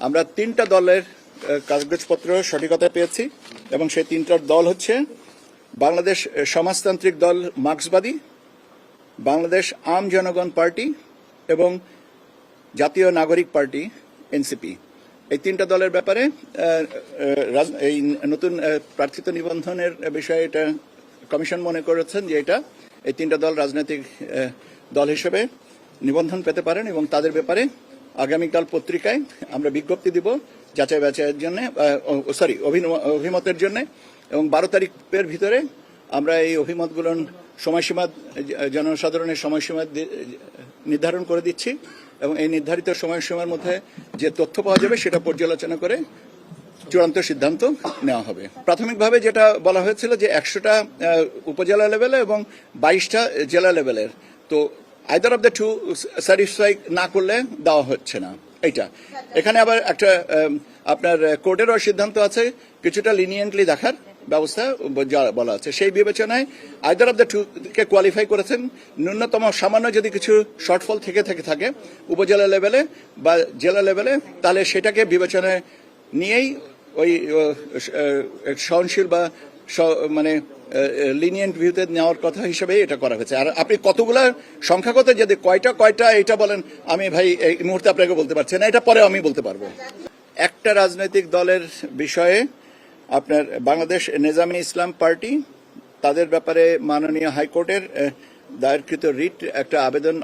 আমরা তিনটা দলের কাগজপত্র সঠিকতা পেয়েছি এবং সেই তিনটার দল হচ্ছে বাংলাদেশ সমাজতান্ত্রিক দল মার্ক্সবাদী, বাংলাদেশ আম জনগণ পার্টি এবং জাতীয় নাগরিক পার্টি, এনসিপি। এই তিনটা দলের ব্যাপারে এই নতুন প্রার্থিত নিবন্ধনের বিষয়ে এটা কমিশন মনে করেছেন যে এটা, এই তিনটা দল রাজনৈতিক দল হিসেবে নিবন্ধন পেতে পারেন এবং তাদের ব্যাপারে আগামীকাল পত্রিকায় আমরা বিজ্ঞপ্তি দিব যাচাই বাছাইয়ের জন্য সরি অভিমতের জন্য। এবং বারো তারিখের ভিতরে আমরা এই অভিমতগুলোর সময়সীমা, জনসাধারণের সময়সীমা নির্ধারণ করে দিচ্ছি। এবং এই নির্ধারিত সময়সীমার মধ্যে যে তথ্য পাওয়া যাবে সেটা পর্যালোচনা করে চূড়ান্ত সিদ্ধান্ত নেওয়া হবে। প্রাথমিকভাবে যেটা বলা হয়েছিল যে একশোটা উপজেলা লেভেলে এবং বাইশটা জেলা লেভেলের। তো either of the two satisfy না করলে দেওয়া হচ্ছে না। এইটা। এখানে আবার একটা আপনার কোর্টেরও সিদ্ধান্ত আছে। কিছুটা লিনিয়েন্টলি দেখার ব্যবস্থা বলা আছে। সেই বিবেচনায় আইদার অফ দ্য টু কে কোয়ালিফাই করেছেন। ন্যূনতম সামান্য যদি কিছু শর্টফল থেকে থেকে থাকে উপজেলা লেভেলে বা জেলা লেভেলে তাহলে সেটাকে বিবেচনায় নিয়েই ওই সহনশীল বা মানে লিনিয়েন্ট ভিউতে নেওয়ার কথা হিসেবে এটা করা হয়েছে। আর আপনি কতগুলা সংখ্যাগত যদি কয়টা কয়টা এটা বলেন, আমি ভাই এই মুহূর্তে আপনাকে বলতে পারছি না, এটা পরে আমি বলতে পারব। একটা রাজনৈতিক দলের বিষয়ে আপনার বাংলাদেশ নেজামী ইসলাম পার্টি, তাদের ব্যাপারে মাননীয় হাইকোর্টের দায়েরকৃত রিট একটা আবেদন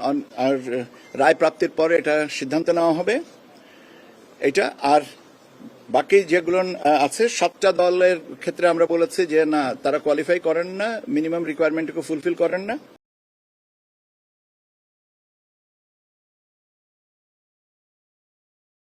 আর রায় প্রাপ্তির পরে এটা সিদ্ধান্ত নেওয়া হবে। এটা আর বাকি যেগুলো আছে, সাতটা দলের ক্ষেত্রে আমরা বলেছি যে, না, তারা কোয়ালিফাই করেন না মিনিমাম রিকোয়ারমেন্টকে ফুলফিল করেন না।